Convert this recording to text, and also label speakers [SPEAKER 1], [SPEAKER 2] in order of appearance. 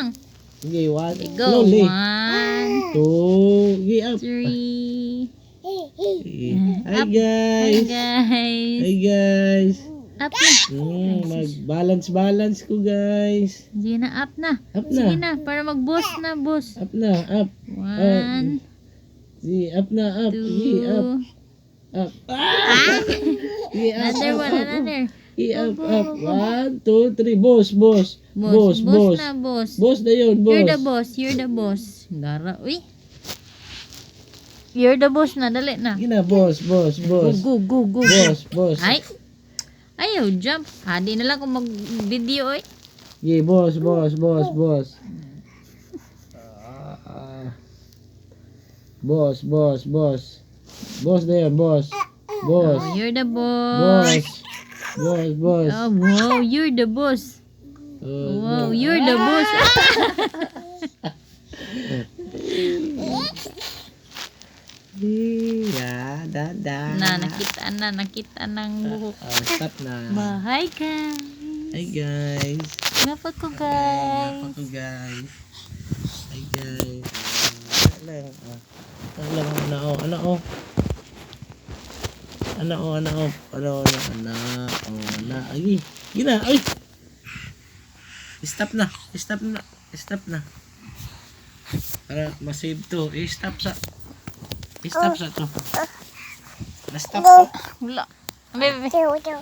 [SPEAKER 1] lang.
[SPEAKER 2] Okay, one.
[SPEAKER 1] Go.
[SPEAKER 2] Slowly.
[SPEAKER 1] One,
[SPEAKER 2] Two. Okay, up.
[SPEAKER 1] three.
[SPEAKER 2] Hi
[SPEAKER 1] Up. Hi,
[SPEAKER 2] guys.
[SPEAKER 1] guys.
[SPEAKER 2] Hi guys.
[SPEAKER 1] Up na.
[SPEAKER 2] Mm, mag-balance-balance ko guys.
[SPEAKER 1] Sige na, up na.
[SPEAKER 2] Up
[SPEAKER 1] Sige
[SPEAKER 2] na.
[SPEAKER 1] na, para mag-boss na, boss.
[SPEAKER 2] Up na, up.
[SPEAKER 1] One,
[SPEAKER 2] Sige, up na, up. Sige, up.
[SPEAKER 1] two.
[SPEAKER 2] Up. Ah!
[SPEAKER 1] Another one, another.
[SPEAKER 2] Sige, up, up. One, two, three. Boss, boss.
[SPEAKER 1] Boss,
[SPEAKER 2] Boss,
[SPEAKER 1] boss
[SPEAKER 2] boss.
[SPEAKER 1] na, boss.
[SPEAKER 2] Boss na yun,
[SPEAKER 1] You're the
[SPEAKER 2] boss.
[SPEAKER 1] boss, you're the boss. Gara, uy. You're the boss na, dali na.
[SPEAKER 2] Sige na, boss, boss, boss.
[SPEAKER 1] Go, go, go, go.
[SPEAKER 2] Boss, boss.
[SPEAKER 1] Ay. Ayaw, jump. Hadi na lang kung mag-video, oy.
[SPEAKER 2] Sige, boss, boss, boss, boss. Ah. Boss, boss, boss. Boss na yun, boss. Boss.
[SPEAKER 1] Oh, you're the
[SPEAKER 2] Boss.
[SPEAKER 1] boss.
[SPEAKER 2] Boss, boss.
[SPEAKER 1] Oh, wow, you're the boss.
[SPEAKER 2] Uh,
[SPEAKER 1] Wow, you're the boss.
[SPEAKER 2] Yeah, da, da.
[SPEAKER 1] na, nakita na, nakita ng buhok.
[SPEAKER 2] Oh, stop na.
[SPEAKER 1] Bye, guys.
[SPEAKER 2] Hi, guys.
[SPEAKER 1] Dapat ko,
[SPEAKER 2] Napa
[SPEAKER 1] guys.
[SPEAKER 2] ko, guys. Hi, guys. Ano lang, ah. Ano lang, ano, oh, ano, oh. Ano, oh, ano, oh. Ano, ano, ano, ano. Ay, yun na, ay. Stop na, stop na, stop na. Para masave to. I-stop sa, i-stop sa to. Na-stop to.
[SPEAKER 1] Wala. Bebe.
[SPEAKER 2] Wala.